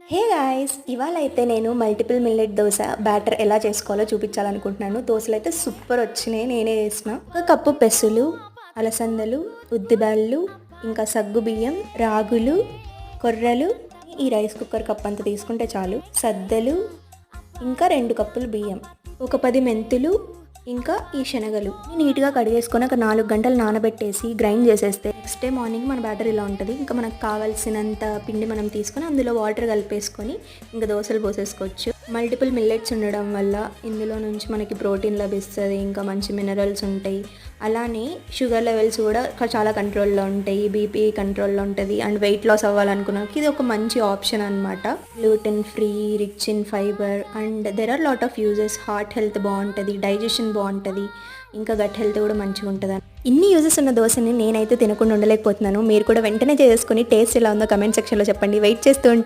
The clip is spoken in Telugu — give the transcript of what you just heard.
హే గాయస్ ఇవాళ అయితే నేను మల్టిపుల్ మిల్లెట్ దోశ బ్యాటర్ ఎలా చేసుకోవాలో చూపించాలనుకుంటున్నాను. దోశలు అయితే సూపర్ వచ్చినాయి నేనే చేసిన. ఒక కప్పు పెసులు అలసందలు ఉద్దిబ్యాళ్ళు ఇంకా సగ్గు బియ్యం రాగులు కొర్రలు ఈ రైస్ కుక్కర్ కప్ అంత తీసుకుంటే చాలు. సద్దలు ఇంకా రెండు కప్పులు బియ్యం ఒక పది మెంతులు ఇంకా ఈ శనగలు. నీట్గా కడిగేసుకొని ఒక నాలుగు గంటలు నానబెట్టేసి గ్రైండ్ చేసేస్తే నెక్స్ట్ డే మార్నింగ్ మన బ్యాటర్ ఇలా ఉంటుంది. ఇంకా మనకు కావాల్సినంత పిండి మనం తీసుకొని అందులో వాటర్ కలిపేసుకొని ఇంకా దోశలు పోసేసుకోవచ్చు. మల్టిపుల్ మిల్లెట్స్ ఉండడం వల్ల ఇందులో నుంచి మనకి ప్రోటీన్ లభిస్తుంది ఇంకా మంచి మినరల్స్ ఉంటాయి. అలానే షుగర్ లెవెల్స్ కూడా చాలా కంట్రోల్లో ఉంటాయి బీపీ కంట్రోల్లో ఉంటుంది. అండ్ వెయిట్ లాస్ అవ్వాలనుకున్నాక ఇది ఒక మంచి ఆప్షన్ అనమాట gluten free rich in fibre and there are lot of uses heart health బాగుంటుంది డైజెషన్ బాగుంటుంది ఇంకా గట్ హెల్త్ కూడా మంచిగా ఉంటుంది ఇన్ని యూజెస్ ఉన్న దోశని నేనైతే తినకుండా ఉండలేకపోతున్నాను. మీరు కూడా వెంటనే చేసుకుని టేస్ట్ ఎలా ఉందో కమెంట్ సెక్షన్లో చెప్పండి. వెయిట్ చేస్తూ ఉంటాను.